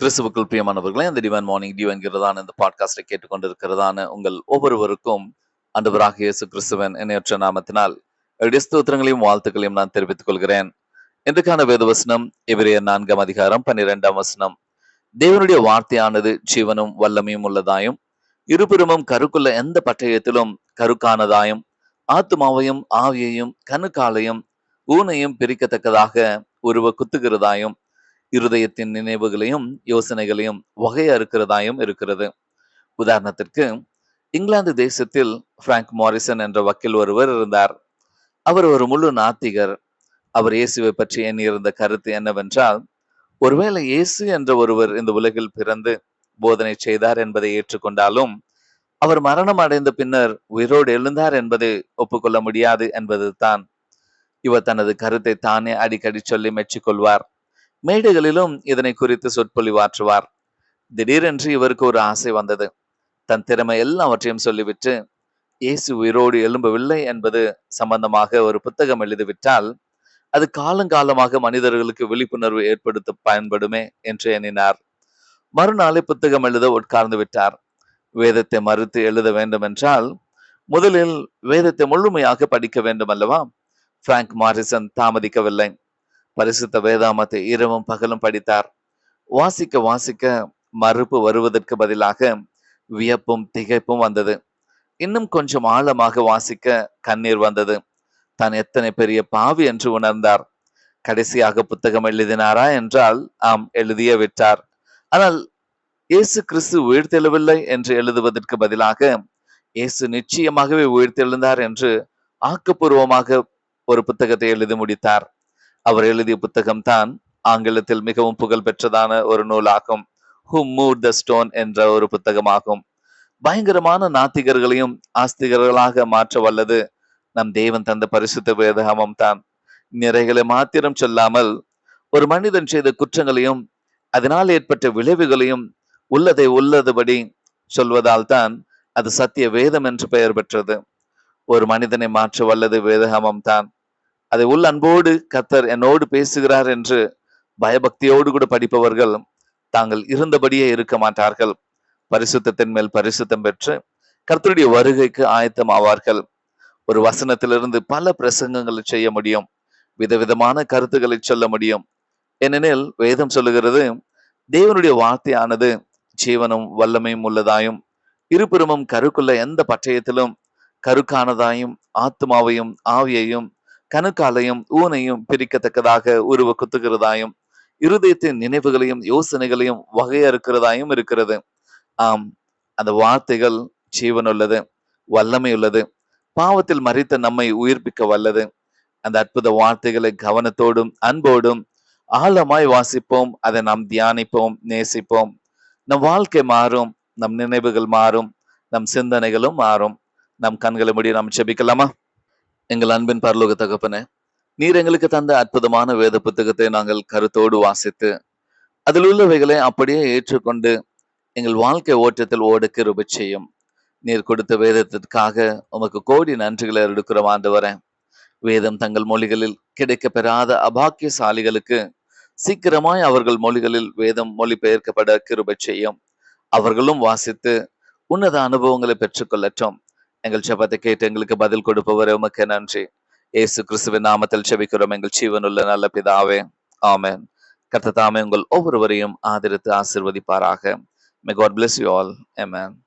கிறிஸ்துவுக்குள் பிரியமானவர்களே அந்த டிவன் மார்னிங் டிவ் என்கிறதான இந்த பாட்காஸ்டை கேட்டுக்கொண்டிருக்கிறதான உங்கள் ஒவ்வொருவருக்கும் அண்டவராக இயேசு கிறிஸ்துவன் இணையற்ற நாமத்தினால் என்னுடைய ஸ்தோத்திரங்களையும் வாழ்த்துக்களையும் நான் தெரிவித்துக் கொள்கிறேன். இன்றைக்கான வேத வசனம் இவரைய நான்காம் அதிகாரம் பன்னிரெண்டாம் வசனம். தேவனுடைய வார்த்தையானது ஜீவனும் வல்லமையும் உள்ளதாயும் இருபுறமும் கருக்குள்ள எந்த பட்டயத்திலும் கருக்கானதாயும் ஆத்மாவையும் ஆவியையும் கணுக்காலையும் ஊனையும் பிரிக்கத்தக்கதாக உருவ குத்துகிறதாயும் இருதயத்தின் நினைவுகளையும் யோசனைகளையும் வகையா இருக்கிறதாயும் இருக்கிறது. உதாரணத்திற்கு இங்கிலாந்து தேசத்தில் பிராங்க் மாரிசன் என்ற வக்கீல் ஒருவர் இருந்தார். அவர் ஒரு முழு நாத்திகர். அவர் இயேசுவை பற்றி எண்ணியிருந்த கருத்து என்னவென்றால் ஒருவேளை இயேசு என்ற ஒருவர் இந்த உலகில் பிறந்து போதனை செய்தார் என்பதை ஏற்றுக்கொண்டாலும் அவர் மரணம் அடைந்த பின்னர் உயிரோடு எழுந்தார் என்பதை ஒப்புக்கொள்ள முடியாது என்பதுதான். இவர் தனது கருத்தை தானே அடிக்கடி சொல்லி மெச்சிக்கொள்வார். மேடைகளிலும் இதனை குறித்து சொற்பொழிவாற்றுவார். திடீரென்று இவருக்கு ஒரு ஆசை வந்தது. தன் திறமை எல்லாவற்றையும் சொல்லிவிட்டு இயேசு உயிரோடு எழும்பவில்லை என்பது சம்பந்தமாக ஒரு புத்தகம் எழுதிவிட்டால் அது காலங்காலமாக மனிதர்களுக்கு விழிப்புணர்வு ஏற்படுத்த பயன்படுமே என்று எண்ணினார். மறுநாளை புத்தகம் எழுத உட்கார்ந்து விட்டார். வேதத்தை மறுத்து எழுத வேண்டும் என்றால் முதலில் வேதத்தை முழுமையாக படிக்க வேண்டும் அல்லவா பிராங்க் மாரிசன் தாமதிக்கவில்லை. பரிசுத்த வேதாமத்தை இரவும் பகலும் படித்தார். வாசிக்க வாசிக்க மறுப்பு வருவதற்கு பதிலாக வியப்பும் திகைப்பும் வந்தது. இன்னும் கொஞ்சம் ஆழமாக வாசிக்க கண்ணீர் வந்தது. தான் எத்தனை பெரிய பாவி என்று உணர்ந்தார். கடைசியாக புத்தகம் எழுதினாரா என்றால் ஆம் எழுதிய விட்டார். ஆனால் இயேசு கிறிஸ்து உயிர்த்தெழவில்லை என்று எழுதுவதற்கு பதிலாக இயேசு நிச்சயமாகவே உயிர்த்தெழுந்தார் என்று ஆக்கப்பூர்வமாக ஒரு புத்தகத்தை எழுதி முடித்தார். அவர் எழுதிய புத்தகம் தான் ஆங்கிலத்தில் மிகவும் புகழ் பெற்றதான ஒரு நூலாகும். ஹூ மூவ் த ஸ்டோன் என்ற ஒரு புத்தகமாகும். பயங்கரமான நாத்திகர்களையும் ஆஸ்திகர்களாக மாற்ற வல்லது நம் தேவன் தந்த பரிசுத்த வேதகமம் தான் நிறைகளை மாத்திரம் சொல்லாமல் ஒரு மனிதன் செய்த குற்றங்களையும் அதனால் ஏற்பட்ட விளைவுகளையும் உள்ளதை உள்ளதுபடி சொல்வதால் தான் அது சத்திய வேதம் என்று பெயர் பெற்றது. ஒரு மனிதனை மாற்ற வல்லது வேதகமம் தான் அதை உள் அன்போடு கத்தர் என்னோடு பேசுகிறார் என்று பயபக்தியோடு கூட படிப்பவர்கள் தாங்கள் இருந்தபடியே இருக்க மாட்டார்கள். பரிசுத்தத்தின் மேல் பரிசுத்தம் பெற்று கர்த்தருடைய வருகைக்கு ஆயத்தம் ஆவார்கள். ஒரு வசனத்திலிருந்து பல பிரசங்கங்களை செய்ய முடியும். விதவிதமான கருத்துக்களை சொல்ல முடியும். ஏனெனில் வேதம் சொல்லுகிறது தேவனுடைய வார்த்தையானது ஜீவனும் வல்லமையும் உள்ளதாயும் இருபுறமும் கருக்குள்ள எந்த பட்டயத்திலும் கருக்கானதாயும் ஆத்மாவையும் ஆவியையும் கணுக்காலையும் ஊனையும் பிரிக்கத்தக்கதாக உருவ குத்துகிறதாயும் இருதயத்தின் நினைவுகளையும் யோசனைகளையும் வகையறுக்கிறதாயும் இருக்கிறது. ஆம் அந்த வார்த்தைகள் ஜீவனுள்ளது வல்லமை உள்ளது பாவத்தில் மறித்த நம்மை உயிர்ப்பிக்க வல்லது. அந்த அற்புத வார்த்தைகளை கவனத்தோடும் அன்போடும் ஆழமாய் வாசிப்போம் அதை நாம் தியானிப்போம் நேசிப்போம். நம் வாழ்க்கை மாறும் நம் நினைவுகள் மாறும் நம் சிந்தனைகளும் மாறும். நம் கண்களை முடிய நாம் செபிக்கலாமா எங்கள் அன்பின் பரலோக தகப்பனே நீர் எங்களுக்கு தந்த அற்புதமான வேத புத்தகத்தை நாங்கள் கருத்தோடு வாசித்து அதில் உள்ளவைகளை அப்படியே ஏற்றுக்கொண்டு எங்கள் வாழ்க்கை ஓட்டத்தில் ஓட கிருப செய்யும். நீர் கொடுத்த வேதத்திற்காக உமக்கு கோடி நன்றிகளை எடுக்கிறோம் வரேன் வேதம் தங்கள் மொழிகளில் கிடைக்க பெறாத அபாக்கியசாலிகளுக்கு சீக்கிரமாய் அவர்கள் மொழிகளில் வேதம் மொழிபெயர்க்கப்பட கிருபை செய்யும். அவர்களும் வாசித்து உன்னத அனுபவங்களை பெற்றுக்கொள்ளட்டும். எங்கள் ஜபத்தை கேட்டு எங்களுக்கு பதில் கொடுப்பவரே உமக்கு நன்றி. ஏசு கிறிஸ்துவின் நாமத்தில் செபிக்கிறோம் எங்கள் ஜீவனுள்ள நல்ல பிதாவே ஆமேன். கர்த்த தாமே உங்கள் ஒவ்வொருவரையும் ஆதரித்து ஆசிர்வதிப்பாராக. May God bless you all amen.